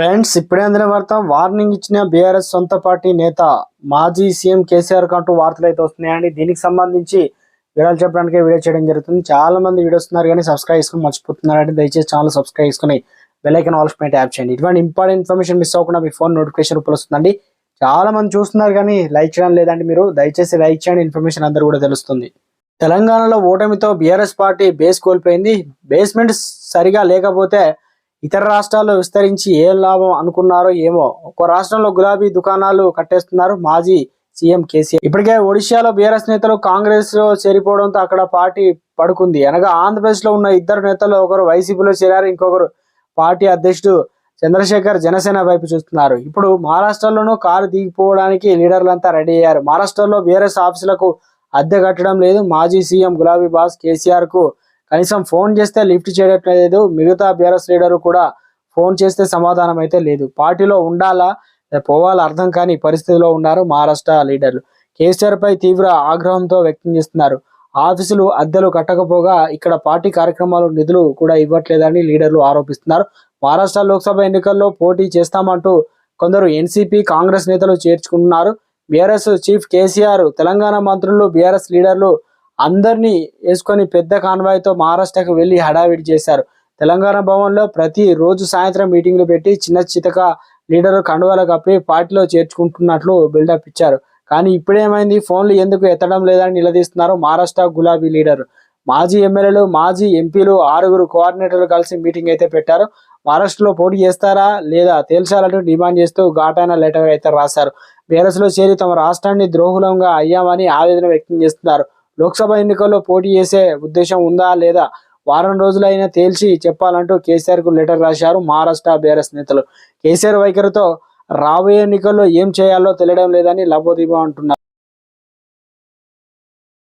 Friends ఇప్పుడే అందిన వార్త వార్నింగ్ ఇచ్చిన బీఆర్ఎస్ సొంత పార్టీ నేత మాజీ సీఎం కేసీఆర్ కంటూ వార్తలు అయితే వస్తున్నాయండి. దీనికి సంబంధించి వివరాలు చెప్పడానికి వీడియో చేయడం జరుగుతుంది. చాలా మంది వీడియో వస్తున్నారు కానీ సబ్స్క్రైబ్ చేసుకుని మర్చిపోతున్నారంటే దయచేసి ఛానల్ సబ్స్క్రైబ్ చేసుకుని బెల్లైకన్ ఆల్స్ పైన ట్యాప్ చేయండి. ఇటువంటి ఇంపార్టెంట్ ఇన్ఫర్మేషన్ మిస్ అవ్వకుండా మీ ఫోన్ నోటిఫికేషన్ రూపంలో వస్తుందండి. చాలా మంది చూస్తున్నారు కానీ లైక్ చేయడం లేదండి మీరు. దయచేసి లైక్ చేయండి. ఇన్ఫర్మేషన్ అందరూ కూడా తెలుస్తుంది. తెలంగాణలో ఓటమితో బీఆర్ఎస్ పార్టీ బేస్ కోల్పోయింది. బేస్మెంట్ సరిగా లేకపోతే ఇతర రాష్ట్రాల్లో విస్తరించి ఏం లాభం అనుకున్నారో ఏమో. ఒక్కో రాష్ట్రంలో గులాబీ దుకాణాలు కట్టేస్తున్నారు మాజీ సీఎం కేసీఆర్. ఇప్పటికే ఒడిశాలో బీఆర్ఎస్ నేతలు కాంగ్రెస్లో చేరిపోవడంతో అక్కడ పార్టీ పడుకుంది. అనగా ఆంధ్రప్రదేశ్లో ఉన్న ఇద్దరు నేతలు ఒకరు వైసీపీలో చేరారు. ఇంకొకరు పార్టీ అధ్యక్షుడు చంద్రశేఖర్ జనసేన వైపు చూస్తున్నారు. ఇప్పుడు మహారాష్ట్రలోనూ కారు దిగిపోవడానికి లీడర్లంతా రెడీ అయ్యారు. మహారాష్ట్రలో బీఆర్ఎస్ ఆఫీసులకు అద్దె కట్టడం లేదు. మాజీ సీఎం గులాబీ బాస్ కేసీఆర్కు కనీసం ఫోన్ చేస్తే లిఫ్ట్ చేయట్లేదు మిగతా బీఆర్ఎస్ లీడర్ కూడా ఫోన్ చేస్తే సమాధానం అయితే లేదు. పార్టీలో ఉండాలా? పోవాలా? అర్థం కాని పరిస్థితిలో ఉన్నారు మహారాష్ట్ర లీడర్లు. కేసీఆర్ పై తీవ్ర ఆగ్రహంతో వ్యక్తం చేస్తున్నారు. ఆఫీసులు అద్దెలు కట్టకపోగా ఇక్కడ పార్టీ కార్యక్రమాలు నిధులు కూడా ఇవ్వట్లేదని లీడర్లు ఆరోపిస్తున్నారు. మహారాష్ట్ర లోక్సభ ఎన్నికల్లో పోటీ చేస్తామంటూ కొందరు ఎన్సీపీ కాంగ్రెస్ నేతలు చేర్చుకుంటున్నారు. బీఆర్ఎస్ చీఫ్ కేసీఆర్ తెలంగాణ మంత్రులు బీఆర్ఎస్ లీడర్లు అందరినీ వేసుకొని పెద్ద కాన్వాయ్తో మహారాష్ట్రకు వెళ్ళి హడావిడి చేశారు. తెలంగాణ భవన్లో ప్రతి రోజు సాయంత్రం మీటింగ్లు పెట్టి చిన్న చితక లీడర్ కండువాల కప్పి పార్టీలో చేర్చుకుంటున్నట్లు బిల్డప్ ఇచ్చారు. కానీ ఇప్పుడేమైంది? ఫోన్లు ఎందుకు ఎత్తడం లేదని నిలదీస్తున్నారు మహారాష్ట్ర గులాబీ లీడర్. మాజీ ఎమ్మెల్యేలు మాజీ ఎంపీలు ఆరుగురు కోఆర్డినేటర్లు కలిసి మీటింగ్ అయితే పెట్టారు. మహారాష్ట్రలో పోటీ చేస్తారా లేదా తేల్చాలంటూ డిమాండ్ చేస్తూ ఘాటైన లెటర్ అయితే రాశారు. బీఆర్ఎస్లో చేరి తమ రాష్ట్రాన్ని ద్రోహులంగా అయ్యామని ఆవేదన వ్యక్తం చేస్తున్నారు. లోక్సభ ఎన్నికల్లో పోటీ చేసే ఉద్దేశం ఉందా లేదా? వారం రోజులైనా తేల్చి చెప్పాలంటూ కేసీఆర్కు లెటర్ రాశారు మహారాష్ట్ర బీఆర్ఎస్ నేతలు. కేసీఆర్ వైఖరితో రాబోయే ఎన్నికల్లో ఏం చేయాలో తెలియడం లేదని లబోదీబా అంటున్నారు.